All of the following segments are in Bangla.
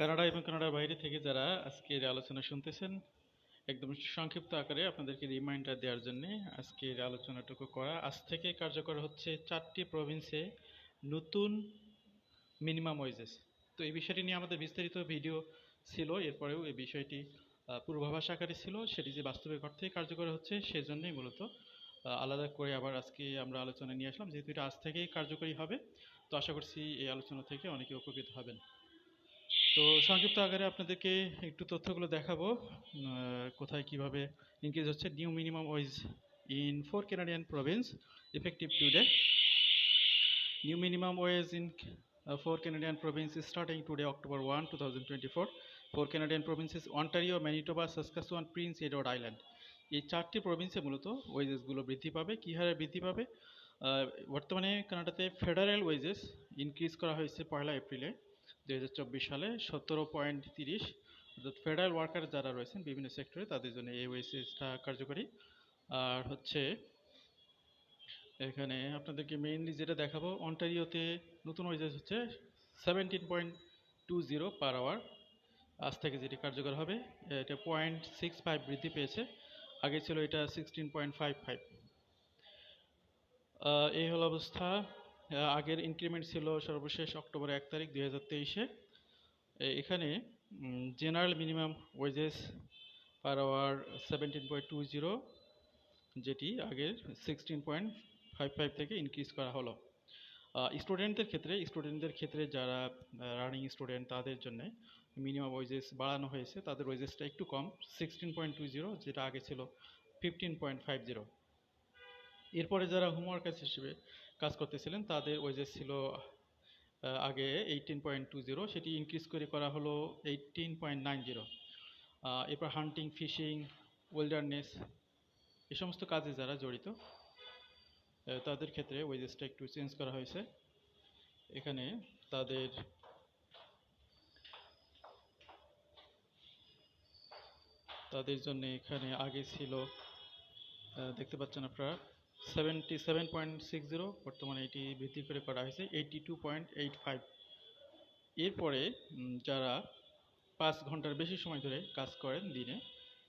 কানাডা এবং কানাডার বাইরে থেকে যারা আজকের আলোচনা শুনতেছেন, একদম সংক্ষিপ্ত আকারে আপনাদেরকে রিমাইন্ডার দেওয়ার জন্য আজকের আলোচনাটুকু করা। আজ থেকে কার্যকর হচ্ছে চারটি প্রভিন্সে নতুন মিনিমাম ওয়েজেস তো এই বিষয়টি নিয়ে আমাদের বিস্তারিত ভিডিও ছিল, এরপরেও এই বিষয়টি পূর্বাভাস আকারে ছিল, সেটি যে বাস্তবিক অর্থে কার্যকর হচ্ছে সেজন্যই মূলত আলাদা করে আবার আজকে আমরা আলোচনা নিয়ে আসলাম, যেহেতু এটা আজ থেকেই কার্যকরী হবে। তো আশা করছি এই আলোচনা থেকে অনেকে উপকৃত হবেন। তো সংক্ষিপ্ত আকারে আপনাদেরকে একটু তথ্যগুলো দেখাবো। কোথায় কীভাবে ইনক্রিজ হচ্ছে new minimum wage in four Canadian province effective today new minimum wage in four Canadian province starting today October one two thousand twenty four four Canadian provinces Ontario Manitoba Saskatchewan Prince Edward Island এই চারটি প্রভিন্সে মূলত ওয়েজেসগুলো বৃদ্ধি পাবে, কী হারে বৃদ্ধি পাবে? বর্তমানে কানাডাতে ফেডারেল ওয়েজেস ইনক্রিজ করা হয়েছে পয়লা এপ্রিলে। দুই হাজার চব্বিশ সালে সতেরো পয়েন্ট তিরিশ অর্থাৎ ফেডারেল ওয়ার্কার যারা রয়েছেন বিভিন্ন সেক্টরে, তাদের জন্য এই ওয়েসেসটা কার্যকরী। আর হচ্ছে এখানে আপনাদেরকে মেইনলি যেটা দেখাবো, অন্টারিওতে নতুন ওয়েজেস হচ্ছে seventeen point two zero per hour আজ থেকে যেটি কার্যকর হবে, এটা পয়েন্ট সিক্স ফাইভ বৃদ্ধি পেয়েছে। আগে ছিল এটা সিক্সটিন পয়েন্ট ফাইভ ফাইভ এই হলো অবস্থা। আগের ইনক্রিমেন্ট ছিল সর্বশেষ অক্টোবর এক তারিখ দুই হাজার তেইশে। এখানে general minimum wages per hour seventeen point two zero যেটি আগের সিক্সটিন পয়েন্ট ফাইভ ফাইভ থেকে ইনক্রিজ করা হলো। স্টুডেন্টদের ক্ষেত্রে স্টুডেন্টদের ক্ষেত্রে যারা রানিং স্টুডেন্ট তাদের জন্য মিনিমাম ওয়েজেস বাড়ানো হয়েছে, তাদের ওয়েজেসটা একটু কম সিক্সটিন পয়েন্ট টু জিরো যেটা আগে ছিল ফিফটিন পয়েন্ট ফাইভ জিরো এরপরে যারা হোমওয়ার্কার্স হিসেবে কাজ করতেছিলেন, তাদের ওয়েজেস ছিল আগে এইটিন পয়েন্ট টু জিরো সেটি ইনক্রিজ করে করা হলো এইটিন পয়েন্ট নাইন জিরো এরপর হান্টিং ফিশিং ওয়েল্ডারনেস এই সমস্ত কাজে যারা জড়িত তাদের ক্ষেত্রে ওয়েজেসটা একটু চেঞ্জ করা হয়েছে। এখানে তাদের তাদের জন্য এখানে আগে ছিল দেখতে পাচ্ছেন আপনারা seventy, seven point six zero, বর্তমানে এটি করে করা হয়েছে eighty two point eight five. এরপরে যারা পাঁচ ঘণ্টার বেশি সময় ধরে কাজ করেন দিনে,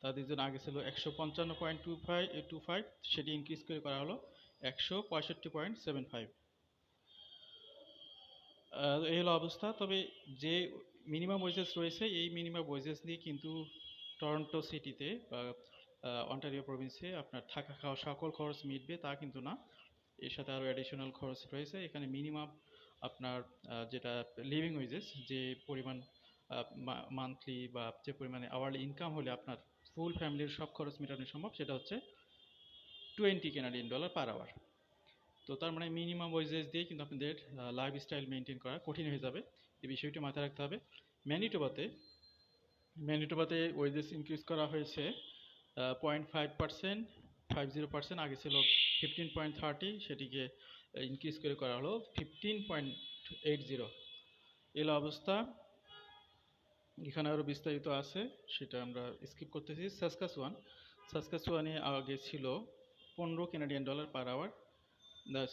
তাদের জন্য আগে ছিল একশো পঞ্চান্ন point two five two five, সেটি ইনক্রিজ করে করা হলো একশো পঁয়ষট্টি পয়েন্ট সেভেন ফাইভ। এই হলো অবস্থা। তবে যে মিনিমাম ওয়েজেস রয়েছে, এই মিনিমাম ওয়েজেস দিয়ে কিন্তু টরন্টো সিটিতে বা অন্টারিও প্রভিন্সে আপনার থাকা খাওয়া সকল খরচ মিটবে, তা কিন্তু না। এর সাথে আরও অ্যাডিশনাল খরচ রয়েছে। এখানে মিনিমাম আপনার যেটা লিভিং ওয়েজেস যে পরিমাণ মান্থলি বা যে পরিমাণে আওয়ারলি ইনকাম হলে আপনার ফুল ফ্যামিলির সব খরচ মেটানো সম্ভব, সেটা হচ্ছে twenty Canadian dollar per hour তো তার মানে মিনিমাম ওয়েজেস দিয়ে কিন্তু আপনাদের লাইফ স্টাইল মেনটেন করা কঠিন হয়ে যাবে। এই বিষয়টি মাথায় রাখতে হবে। ম্যানিটোবাতে ম্যানিটোবাতে ওয়েজেস ইনক্রিজ করা হয়েছে point five percent, five zero percent, আগে ছিল ফিফটিন পয়েন্ট থার্টি, সেটিকে ইনক্রিজ করে করা হলো ফিফটিন পয়েন্ট এইট জিরো। এলো অবস্থা, এখানে আরও বিস্তারিত আছে, সেটা আমরা স্কিপ করতেছি। সাসকাস ওয়ান, সাসকাস ওয়ানে আগে ছিল পনেরো Canadian dollar per hour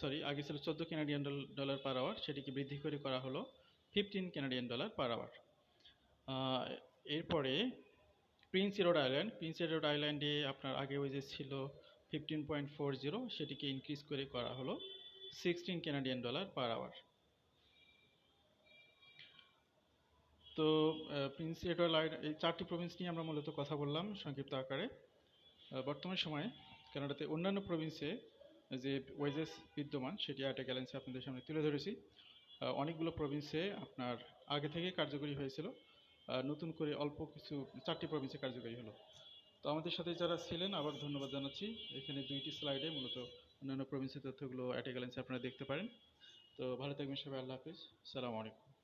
sorry আগে ছিল চোদ্দ কেনাডিয়ান ডলার পার আওয়ার সেটিকে বৃদ্ধি করে করা হলো fifteen Canadian dollar per hour এরপরে Prince Edward Island Prince Edward আইল্যান্ডে আপনার আগে ওয়েজেস ছিল ফিফটিন পয়েন্ট ফোর জিরো সেটিকে ইনক্রিজ করে করা হলো sixteen Canadian dollar per hour তো প্রিন্স এডওয়ার্ড এই চারটি প্রভিন্স নিয়ে আমরা মূলত কথা বললাম সংক্ষিপ্ত আকারে। বর্তমান সময়ে কানাডাতে অন্যান্য প্রভিন্সে যে ওয়েজেস বিদ্যমান, সেটি একটা গ্যালেন্সি আপনাদের সামনে তুলে ধরেছি। অনেকগুলো প্রভিন্সে আপনার আগে থেকে কার্যকরী হয়েছিল। নতুন করে অল্প কিছু চারটি প্রভিন্সে কার্যকরী হলো। তো আমাদের সাথে যারা ছিলেন, আবার ধন্যবাদ জানাচ্ছি। এখানে দুইটি স্লাইডে মূলত অন্যান্য প্রভিন্সের তথ্যগুলো অ্যাটে গেলেন্স আপনারা দেখতে পারেন। তো ভালো থাকবেন সবাই, আল্লাহ হাফিজ। সালাম আলাইকুম।